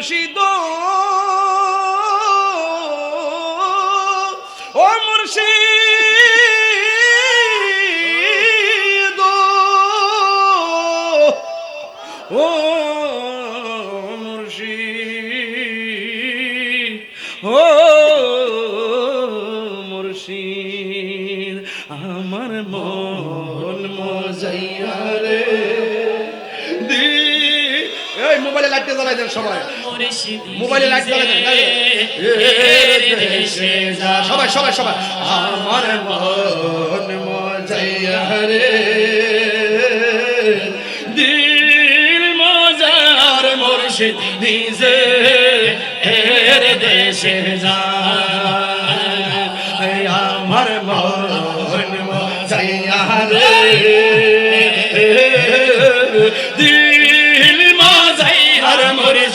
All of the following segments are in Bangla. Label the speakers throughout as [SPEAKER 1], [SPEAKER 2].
[SPEAKER 1] মুর্শিদ। ও মুর্শিদ। ও মুর্শিদ। ও মুর্শিদ। আমার মন মজাইয়া রে। ওই মোবাইলে লাইটটা জ্বালাই দেন সবাই। মোবাইলে লাইট জ্বালাই সবাই সবাই সবাই। আমার মন মজাইয়া রে। দিল মজার মুর্শিদ নিজে এর দেশে যা আমার মন মজাইয়া রে। দিল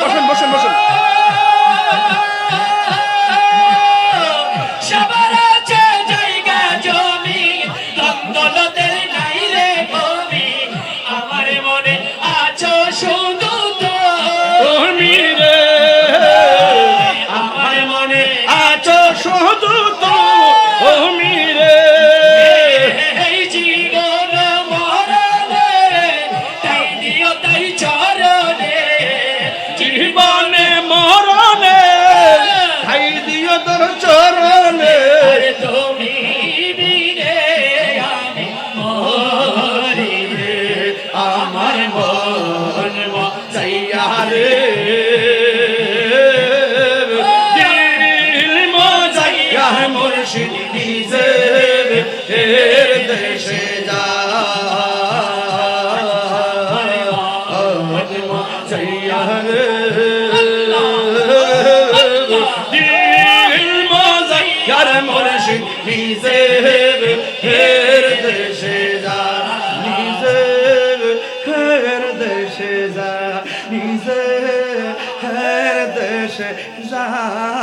[SPEAKER 1] বসেন বসেন বসেন। বসেন
[SPEAKER 2] সবার আছে জায়গা জমি
[SPEAKER 1] জঙ্গলতে şildize erdeşeda Nize her deşe zah